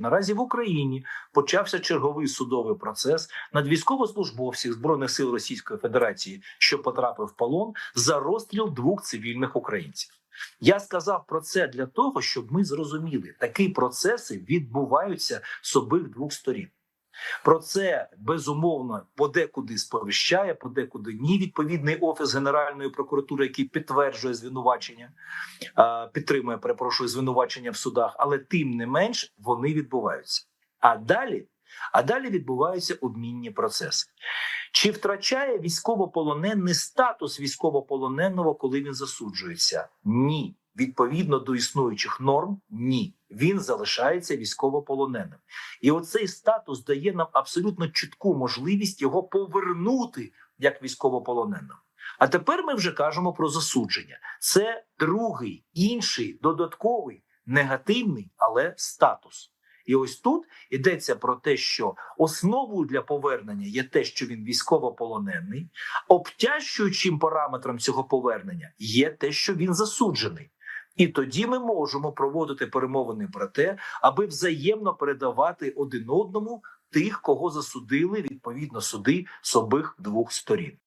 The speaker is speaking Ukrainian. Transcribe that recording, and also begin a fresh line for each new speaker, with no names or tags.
Наразі в Україні почався черговий судовий процес над військовослужбовців збройних сил Російської Федерації, що потрапив в полон за розстріл двох цивільних українців. Я сказав про це для того, щоб ми зрозуміли, такі процеси відбуваються з обох двох сторін. Про це безумовно подекуди сповіщає, подекуди ні. Відповідний офіс Генеральної прокуратури, який підтверджує звинувачення, підтримує, перепрошую, звинувачення в судах, але тим не менш вони відбуваються. А далі, а далі відбуваються обмінні процеси. Чи втрачає військовополонений статус військовополоненого, коли він засуджується? Ні. Відповідно до існуючих норм, ні. Він залишається військовополоненим. І оцей статус дає нам абсолютно чітку можливість його повернути як військовополоненого. А тепер ми вже кажемо про засудження. Це другий, інший, додатковий, негативний, але статус. І ось тут йдеться про те, що основою для повернення є те, що він військовополонений, обтяжчуючим параметром цього повернення є те, що він засуджений. І тоді ми можемо проводити перемовини про те, аби взаємно передавати один одному тих, кого засудили відповідно суди з обох двох сторін.